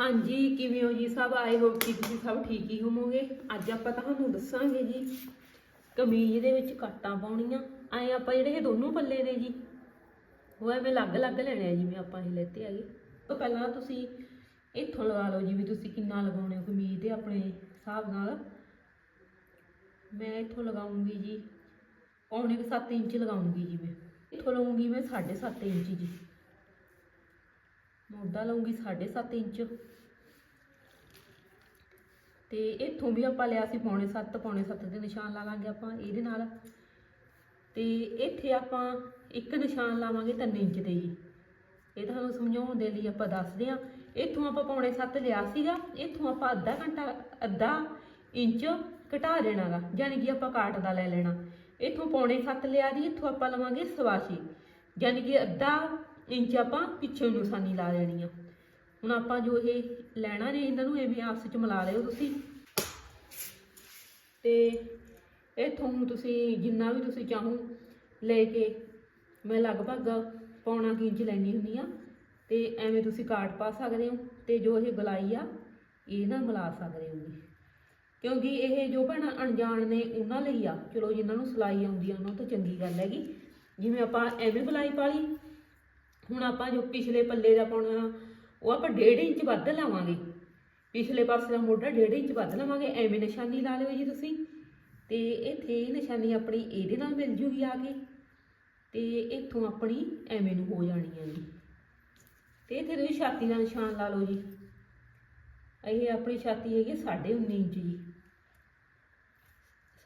ਹਾਂਜੀ, ਕਿਵੇਂ ਹੋ ਜੀ ਸਭ? ਆਏ ਹੋ ਕਿ ਤੁਸੀਂ ਸਭ ਠੀਕ ਹੀ ਹੋਵੋਗੇ? ਅੱਜ ਆਪਾਂ ਤੁਹਾਨੂੰ ਦੱਸਾਂਗੇ ਜੀ, ਕਮੀਜ਼ ਦੇ ਵਿੱਚ ਕਾਟਾਂ ਪਾਉਣੀਆਂ। ਐ ਆਪਾਂ ਜਿਹੜੇ ਇਹ ਦੋਨੋਂ ਪੱਲੇ ਨੇ ਜੀ, ਉਹ ਐਵੇਂ ਅਲੱਗ-ਅਲੱਗ ਲੈਣੇ ਆ ਜਿਵੇਂ ਆਪਾਂ ਇਹ ਲੈਤੇ ਆਗੇ ਤਾਂ ਪਹਿਲਾਂ ਤੁਸੀਂ ਇੱਥੋਂ ਲਗਾ ਲਓ ਜੀ ਵੀ ਤੁਸੀਂ ਕਿੰਨਾ ਲਗਾਉਣੇ ਹੋ ਕਮੀਜ਼ ਦੇ ਆਪਣੇ ਹਿਸਾਬ ਨਾਲ। ਮੈਂ ਇੱਥੋਂ ਲਗਾਉਂਗੀ ਜੀ, ਪੌਣੇ 7 ਇੰਚ ਲਗਾਉਂਗੀ ਜੀ ਮੈਂ। ਇੱਥੋਂ ਲਵਾਂਗੀ ਮੈਂ 7.5 ਇੰਚ ਜੀ। ਮੋਢਾ ਲਵਾਂਗੀ 7.5 ਇੰਚ। ਤੇ ਇੱਥੋਂ ਵੀ ਆਪਾਂ ਲਿਆ ਸੀ ਪੌਣੇ 7 ਪੌਣੇ 7 ਦੇ ਨਿਸ਼ਾਨ ਲਾਵਾਂਗੇ ਆਪਾਂ ਇਹਦੇ ਨਾਲ। ਤੇ ਇੱਥੇ ਆਪਾਂ ਇੱਕ ਨਿਸ਼ਾਨ ਲਾਵਾਂਗੇ 3 ਇੰਚ ਦੇ ਜੀ ਇਹ ਤੁਹਾਨੂੰ ਸਮਝਾਉਣ ਦੇ ਲਈ ਆਪਾਂ ਦੱਸਦੇ ਹਾਂ। ਇੱਥੋਂ ਆਪਾਂ ਪੌਣੇ 7 ਲਿਆ ਸੀਗਾ, ਇੱਥੋਂ ਆਪਾਂ ਅੱਧਾ ਘੰਟਾ, ਅੱਧਾ ਇੰਚ ਘਟਾ ਦੇਣਾਗਾ ਯਾਨੀ ਕਿ ਆਪਾਂ ਕਾਟ ਦਾ ਲੈ ਲੈਣਾ। ਇੱਥੋਂ ਪੌਣੇ 7 ਲਿਆ ਦੀ, ਇੱਥੋਂ ਆਪਾਂ ਲਵਾਂਗੇ ਸਵਾਸ਼ੀ। ਛੇ ਯਾਨੀ ਕਿ ਅੱਧਾ ਇੰਚ ਆਪਾਂ ਪਿੱਛੇ ਨੂੰ ਨਿਸ਼ਾਨੀ ਲਾ ਦੇਣੀ ਆ। ਹੁਣ ਆਪਾਂ ਜੋ ਇਹ ਲੈਣਾ ਨੇ ਇਹਨਾਂ ਨੂੰ, ਐਵੇਂ ਆਪਸ ਵਿੱਚ ਮਿਲਾ ਲਿਓ ਤੁਸੀਂ। ਤੇ ਇੱਥੋਂ ਤੁਸੀਂ ਜਿੰਨਾ ਵੀ ਤੁਸੀਂ ਚਾਹੋ ਲੈ ਕੇ ਮੈਂ ਲਗਭਗ ਪੌਣਾ ਕੁ ਇੰਚ ਲੈਣੀ ਹੁੰਦੀ ਆ। ਤੇ ਐਵੇਂ ਤੁਸੀਂ ਕਾਟ ਪਾ ਸਕਦੇ ਹੋ ਤੇ ਜੋ ਇਹ ਗਲਾਈ ਆ, ਇਹ ਨਾ ਮਿਲਾ ਸਕਦੇ ਹੋ ਜੀ। ਕਿਉਂਕਿ ਇਹ ਜੋ ਭੈਣਾਂ ਅਣਜਾਣ ਨੇ ਉਹਨਾਂ ਲਈ ਆ। ਚਲੋ ਜਿਨ੍ਹਾਂ ਨੂੰ ਸਿਲਾਈ ਆਉਂਦੀ ਆ, ਉਹਨਾਂ ਤੋਂ ਚੰਗੀ ਗੱਲ ਹੈਗੀ। ਜਿਵੇਂ ਆਪਾਂ ਐਵੇਂ ਗਲਾਈ ਪਾ ਲਈ ਹੁਣ ਆਪਾਂ ਜੋ ਪਿਛਲੇ ਪੱਲੇ ਦਾ ਪਾਉਣਾ, ਉਹ ਆਪਾਂ 1.5 ਇੰਚ ਵੱਧ ਲਾਵਾਂਗੇ। ਪਿਛਲੇ ਪਾਸੇ ਦਾ ਮੋਢਾ 1.5 ਇੰਚ ਵੱਧ ਲਵਾਂਗੇ, ਐਵੇਂ ਨਿਸ਼ਾਨੀ ਲਾ ਲਿਓ ਜੀ ਤੁਸੀਂ। ਤੇ ਇੱਥੇ ਨਿਸ਼ਾਨੀ ਆਪਣੀ ਇਹਦੇ ਨਾਲ ਮਿਲ ਜੂਗੀ ਆ ਕੇ। ਤੇ ਇੱਥੋਂ ਆਪਣੀ ਐਵੇਂ ਨੂੰ ਹੋ ਜਾਣੀ ਹੈ ਜੀ। ਤੇ ਇੱਥੇ ਤੁਸੀਂ ਛਾਤੀ ਦਾ ਨਿਸ਼ਾਨ ਲਾ ਲਓ ਜੀ। ਇਹ ਆਪਣੀ ਛਾਤੀ ਹੈਗੀ 19.5 ਇੰਚ ਜੀ।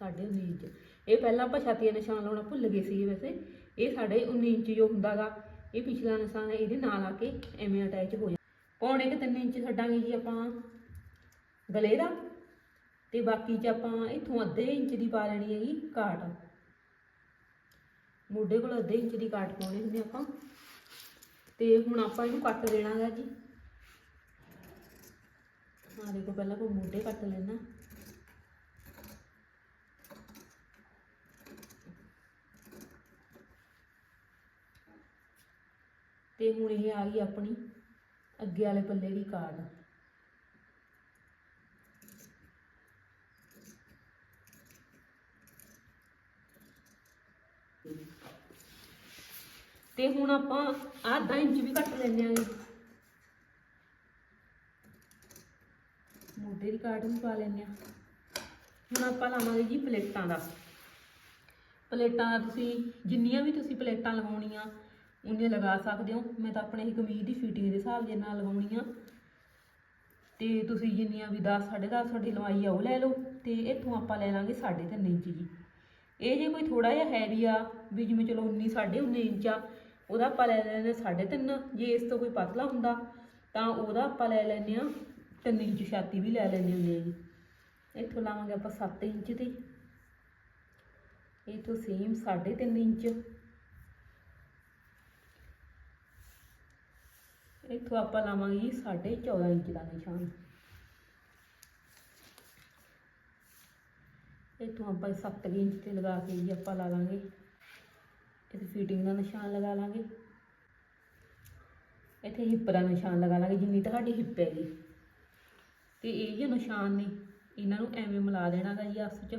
19.5 ਇੰਚ। ਇਹ ਪਹਿਲਾਂ ਆਪਾਂ ਛਾਤੀ ਦਾ ਨਿਸ਼ਾਨ ਲਾਉਣਾ ਭੁੱਲ ਗਏ ਸੀਗੇ ਵੈਸੇ। ਇਹ ਸਾਡੇ 19 ਇੰਚ ਜੋ ਹੁੰਦਾਗਾ। ਇਹ ਪਿਛਲਾ ਨਿਸ਼ਾਨ ਹੈ, ਇਹਦੇ ਨਾਲ ਆ ਕੇ ਐਵੇਂ ਅਟੈਚ ਹੋ ਜਾ ਪੌਣੇ ਕਿ 3 ਇੰਚ ਛੱਡਾਂਗੇ ਜੀ ਆਪਾਂ ਗਲੇ ਦਾ, ਤੇ ਬਾਕੀ ਚ ਆਪਾਂ ਇੱਥੋਂ ਅੱਧੇ ਇੰਚ ਦੀ ਪਾ ਲੈਣੀ ਹੈਗੀ ਕਾਟ। ਮੋਢੇ ਕੋਲ ਅੱਧੇ ਇੰਚ ਦੀ ਕਾਟ ਪਾਉਣੀ ਹੁੰਦੀ ਆਪਾਂ। ਤੇ ਹੁਣ ਆਪਾਂ ਇਹਨੂੰ ਕੱਟ ਦੇਣਾਗਾ ਜੀ। ਹਾਂ ਦੇਖੋ, ਪਹਿਲਾਂ ਆਪਾਂ ਮੋਢੇ ਕੱਟ ਲੈਣਾ ਤੇ ਹੁਣ ਇਹ ਆ ਗਈ ਆਪਣੀ ਅੱਗੇ ਵਾਲੇ ਪੱਲੇ ਦੀ ਕਾਰਡ। ਤੇ ਹੁਣ ਆਪਾਂ ਆਹ ਅੱਧਾ ਇੰਚ ਵੀ ਕੱਟ ਲੈਂਦੇ ਆਂਗੇ। ਮੋਢੇ ਦੀ ਕਾਰਡ ਵੀ ਪਾ ਲੈਂਦੇ ਆ। ਹੁਣ ਆਪਾਂ ਲਾਵਾਂਗੇ ਜੀ ਪਲੇਟਾਂ ਦਾ। ਪਲੇਟਾਂ ਦਾ ਤੁਸੀਂ ਜਿੰਨੀਆਂ ਵੀ ਤੁਸੀਂ ਪਲੇਟਾਂ ਲਗਾਉਣੀਆਂ ਉਹਨੇ ਲਗਾ ਸਕਦੇ ਹੋ। ਮੈਂ ਤਾਂ ਆਪਣੇ ਹੀ ਕਮੀਜ਼ ਦੀ ਫਿਟਿੰਗ ਦੇ ਹਿਸਾਬ ਦੇ ਨਾਲ ਲਗਾਉਣੀ ਆ। ਤੇ ਤੁਸੀਂ ਜਿੰਨੀਆਂ ਵੀ 10 10.5 ਤੁਹਾਡੀ ਲਵਾਈ ਆ, ਉਹ ਲੈ ਲਓ। ਤੇ ਇੱਥੋਂ ਆਪਾਂ ਲੈ ਲਾਂਗੇ 3.5 ਇੰਚ ਜੀ। ਇਹ ਜੇ ਕੋਈ ਥੋੜਾ ਜਿਹਾ ਹੈਵੀ ਆ, ਵੀ ਜਿਵੇਂ ਚਲੋ 19 19.5 ਇੰਚ ਆ, ਉਹਦਾ ਆਪਾਂ ਲੈ ਲੈਂਦੇ 3.5 ਜੇ ਇਸ ਤੋਂ ਕੋਈ ਪਤਲਾ ਹੁੰਦਾ, ਤਾਂ ਉਹਦਾ ਆਪਾਂ ਲੈ ਲੈਂਦੇ ਆ 3 ਇੰਚ ਛਾਤੀ ਵੀ ਲੈ ਲੈਂਦੇ ਹੁੰਦੇ ਆ ਜੀ। ਇੱਥੋਂ ਲਾਵਾਂਗੇ ਆਪਾਂ 7 ਇੰਚ ਤੇ। ਇੱਥੋਂ ਸੇਮ 3.5 ਇੰਚ। ਇੱਥੋਂ ਆਪਾਂ ਲਾਵਾਂਗੇ ਜੀ 14.5 ਇੰਚ ਦਾ ਨਿਸ਼ਾਨ। ਇੱਥੋਂ ਆਪਾਂ 7 ਇੰਚ ਤੇ ਲਗਾ ਕੇ ਜੀ ਆਪਾਂ ਲਾ ਲਾਂਗੇ। ਇੱਥੇ ਫਿਟਿੰਗ ਦਾ ਨਿਸ਼ਾਨ ਲਗਾ ਲਾਂਗੇ। ਇੱਥੇ ਹਿੱਪ ਦਾ ਨਿਸ਼ਾਨ ਲਗਾ ਲਾਂਗੇ, ਜਿੰਨੀ ਤੁਹਾਡੀ ਹਿੱਪ ਹੈਗੀ। ਤੇ ਇਹ ਜੋ ਨਿਸ਼ਾਨ ਨੇ, ਇਹਨਾਂ ਨੂੰ ਐਵੇਂ ਮਿਲਾ ਦੇਣਾ ਗਾ ਜੀ ਆਪਸ ਚ।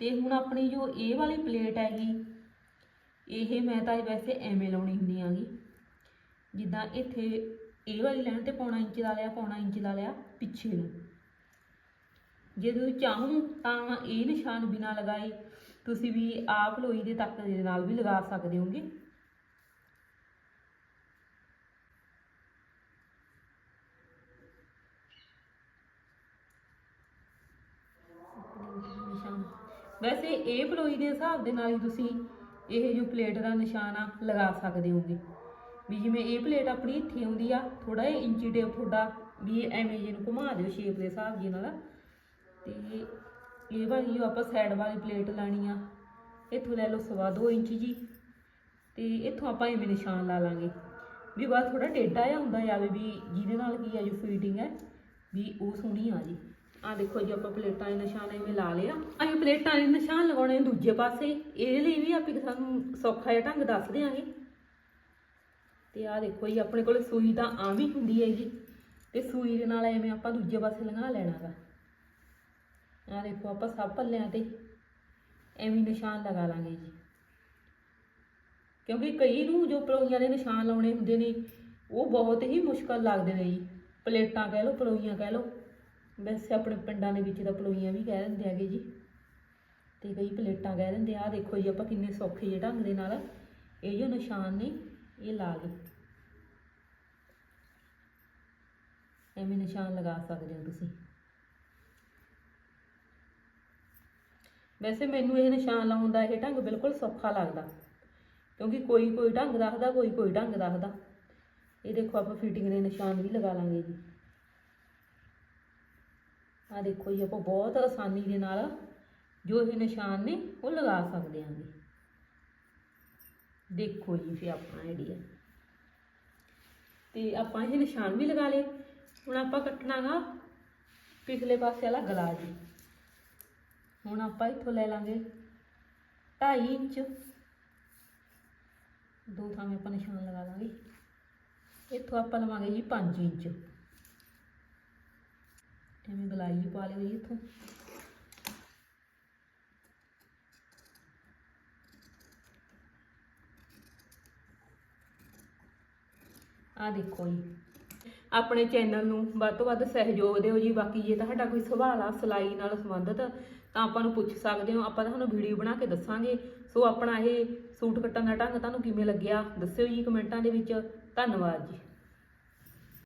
ਤੇ ਹੁਣ ਆਪਣੀ ਜੋ ਇਹ ਵਾਲੀ ਪਲੇਟ ਹੈਗੀ, ਇਹ ਮੈਂ ਤਾਂ ਵੈਸੇ ਐਵੇਂ ਲਾਉਣੀ ਹੁੰਦੀ ਆਗੀ ਜਿੱਦਾਂ ਇੱਥੇ ਇਹ ਵਾਲੀ ਲਾਈਨ ਤੇ ਪੌਣਾ ਇੰਚ ਲਾ ਲਿਆ, ਪੌਣਾ ਇੰਚ ਲਾ ਲਿਆ ਪਿੱਛੇ ਨੂੰ। ਜੇ ਤੁਸੀਂ ਚਾਹੋ ਤਾਂ ਇਹ ਨਿਸ਼ਾਨ ਬਿਨਾ ਲਗਾਏ ਤੁਸੀਂ ਵੀ ਆਪ ਲੋਈ ਦੇ ਤੱਕ ਦੇ ਨਾਲ ਵੀ ਲਗਾ ਸਕਦੇ ਹੋਗੇ ਨਿਸ਼ਾਨ ਵੈਸੇ ਇਹ ਪਲੋਈ ਦੇ ਹਿਸਾਬ ਦੇ ਨਾਲ ਹੀ ਤੁਸੀਂ ਇਹ ਜੋ ਪਲੇਟ ਦਾ ਨਿਸ਼ਾਨ ਆ, ਲਗਾ ਸਕਦੇ ਹੋਗੇ। ਵੀ ਜਿਵੇਂ ਇਹ ਪਲੇਟ ਆਪਣੀ ਇੱਥੇ ਆਉਂਦੀ ਆ ਥੋੜਾ ਜਿਹਾ ਇੰਚੀ ਡੇਪ ਤੁਹਾਡਾ ਵੀ ਇਹ ਐਵੇਂ ਜਿਹਨੂੰ ਘੁਮਾ ਦਿਓ ਸ਼ੇਪ ਦੇ ਹਿਸਾਬ ਜੀ ਨਾਲ। ਤੇ ਇਹ ਵਾਲੀ ਜੋ ਆਪਾਂ ਸਾਈਡ ਵਾਲੀ ਪਲੇਟ ਲਾਣੀ ਆ, ਇੱਥੋਂ ਲੈ ਲਓ ਸਵਾ ਦੋ ਇੰਚ ਜੀ। ਤੇ ਇੱਥੋਂ ਆਪਾਂ ਐਵੇਂ ਨਿਸ਼ਾਨ ਲਾ ਲਾਂਗੇ। ਵੀ ਬਸ ਥੋੜਾ ਟੇਢਾ ਜਿਹਾ ਹੁੰਦਾ ਜਾਵੇ ਵੀ ਜਿਹਦੇ ਨਾਲ ਕੀ ਆ ਜੋ ਫਿਟਿੰਗ ਹੈ ਵੀ ਉਹ ਸੋਹਣੀ ਆ ਜੀ। ਆ ਦੇਖੋ ਜੀ, ਆਪਾਂ ਪਲੇਟਾਂ ਦੇ ਨਿਸ਼ਾਨ ਐਵੇਂ ਲਾ ਲਿਆ ਅਸੀਂ ਪਲੇਟਾਂ ਦੇ ਨਿਸ਼ਾਨ ਲਗਾਉਣੇ ਦੂਜੇ ਪਾਸੇ। ਇਹਦੇ ਲਈ ਵੀ ਆਪੇ ਸਾਨੂੰ ਸੌਖਾ ਜਿਹਾ ਢੰਗ ਦੱਸ ਦਿਆਂਗੇ। ਤੇ ਆ ਦੇਖੋ ਜੀ, ਆਪਣੇ ਕੋਲ ਸੂਈ ਤਾਂ ਆ ਵੀ ਹੁੰਦੀ ਹੈਗੀ। ਤੇ ਸੂਈ ਦੇ ਨਾਲ ਐਵੇਂ ਆਪਾਂ ਦੂਜੇ ਪਾਸੇ ਲੰਘਾ ਲੈਣਾਗਾ ਆ ਦੇਖੋ, ਆਪਾਂ ਸਭ ਪੱਲਿਆਂ ਤੇ ਐਵੇਂ ਨਿਸ਼ਾਨ ਲਗਾ ਲਾਂਗੇ ਜੀ। ਕਿਉਂਕਿ ਕਈ ਨੂੰ ਜੋ ਪਲੋਈਆਂ ਦੇ ਨਿਸ਼ਾਨ ਲਾਉਣੇ ਹੁੰਦੇ ਨੇ, ਉਹ ਬਹੁਤ ਹੀ ਮੁਸ਼ਕਲ ਲੱਗਦੇ ਨੇ ਜੀ। ਪਲੇਟਾਂ ਕਹਿ ਲਓ, ਪਲੋਈਆਂ ਕਹਿ ਲਓ। ਵੈਸੇ ਆਪਣੇ ਪਿੰਡਾਂ ਦੇ ਵਿੱਚ ਤਾਂ ਪਲੋਈਆਂ ਵੀ ਕਹਿ ਦਿੰਦੇ ਹੈਗੇ ਜੀ ਤੇ ਕਈ ਪਲੇਟਾਂ ਕਹਿ ਦਿੰਦੇ ਆ ਦੇਖੋ ਜੀ ਆਪਾਂ ਕਿੰਨੇ ਸੌਖੇ ਜਿਹੇ ਢੰਗ ਦੇ ਨਾਲ ਇਹ ਜੋ ਨਿਸ਼ਾਨ ਨੇ, ਇਹ ਲਾ ਲਏ ਐਵੇਂ ਨਿਸ਼ਾਨ ਲਗਾ ਸਕਦੇ ਹੋ ਤੁਸੀਂ। ਵੈਸੇ ਮੈਨੂੰ ਇਹ ਨਿਸ਼ਾਨ ਲਾਉਣ ਦਾ ਇਹ ਢੰਗ ਬਿਲਕੁਲ ਸੌਖਾ ਲੱਗਦਾ, ਕਿਉਂਕਿ ਕੋਈ ਕੋਈ ਢੰਗ ਰੱਖਦਾ ਕੋਈ ਕੋਈ ਢੰਗ ਰੱਖਦਾ। ਇਹ ਦੇਖੋ ਆਪਾਂ ਫਿਟਿੰਗ ਦੇ ਨਿਸ਼ਾਨ ਵੀ ਲਗਾ ਲਾਂਗੇ ਜੀ। ਆ ਦੇਖੋ ਜੀ, ਆਪਾਂ ਬਹੁਤ ਆਸਾਨੀ ਦੇ ਨਾਲ ਜੋ ਇਹ ਨਿਸ਼ਾਨ ਨੇ ਉਹ ਲਗਾ ਸਕਦੇ ਆਂਗੇ ਦੇਖੋ ਜੀ, ਫਿਰ ਆਪਣਾ ਆਈਡੀਆ ਤੇ ਆਪਾਂ ਇਹ ਨਿਸ਼ਾਨ ਵੀ ਲਗਾ ਲਏ। ਹੁਣ ਆਪਾਂ ਕੱਟਣਾਗਾ ਪਿਛਲੇ ਪਾਸੇ ਵਾਲਾ ਗਲਾ ਜੀ। ਹੁਣ ਆਪਾਂ ਇੱਥੋਂ ਲੈ ਲਾਂਗੇ 2.5 ਇੰਚ। ਦੋ ਥਾਵੇਂ ਆਪਾਂ ਨਿਸ਼ਾਨ ਲਗਾ ਲਾਂਗੇ। ਇੱਥੋਂ ਆਪਾਂ ਲਵਾਂਗੇ ਜੀ 5 ਇੰਚ। ਐਵੇਂ ਗਲਾਈ ਪਾ ਲਿਓ ਜੀ ਇੱਥੋਂ। ਆ ਦੇਖੋ ਜੀ। ਆਪਣੇ ਚੈਨਲ ਨੂੰ ਵੱਧ ਤੋਂ ਵੱਧ ਸਹਿਯੋਗ ਦਿਓ ਜੀ। ਬਾਕੀ ਜੇ ਤੁਹਾਡਾ ਕੋਈ ਸਵਾਲ ਆ, ਸਿਲਾਈ ਨਾਲ ਸੰਬੰਧਿਤ, ਤਾਂ ਆਪਾਂ ਨੂੰ ਪੁੱਛ ਸਕਦੇ ਹੋ। ਆਪਾਂ ਤੁਹਾਨੂੰ ਵੀਡੀਓ ਬਣਾ ਕੇ ਦੱਸਾਂਗੇ। ਸੋ ਆਪਣਾ ਇਹ ਸੂਟ ਕੱਟਣ ਦਾ ਢੰਗ ਤੁਹਾਨੂੰ ਕਿਵੇਂ ਲੱਗਿਆ, ਦੱਸਿਓ ਜੀ ਕਮੈਂਟਾਂ ਦੇ ਵਿੱਚ। ਧੰਨਵਾਦ ਜੀ।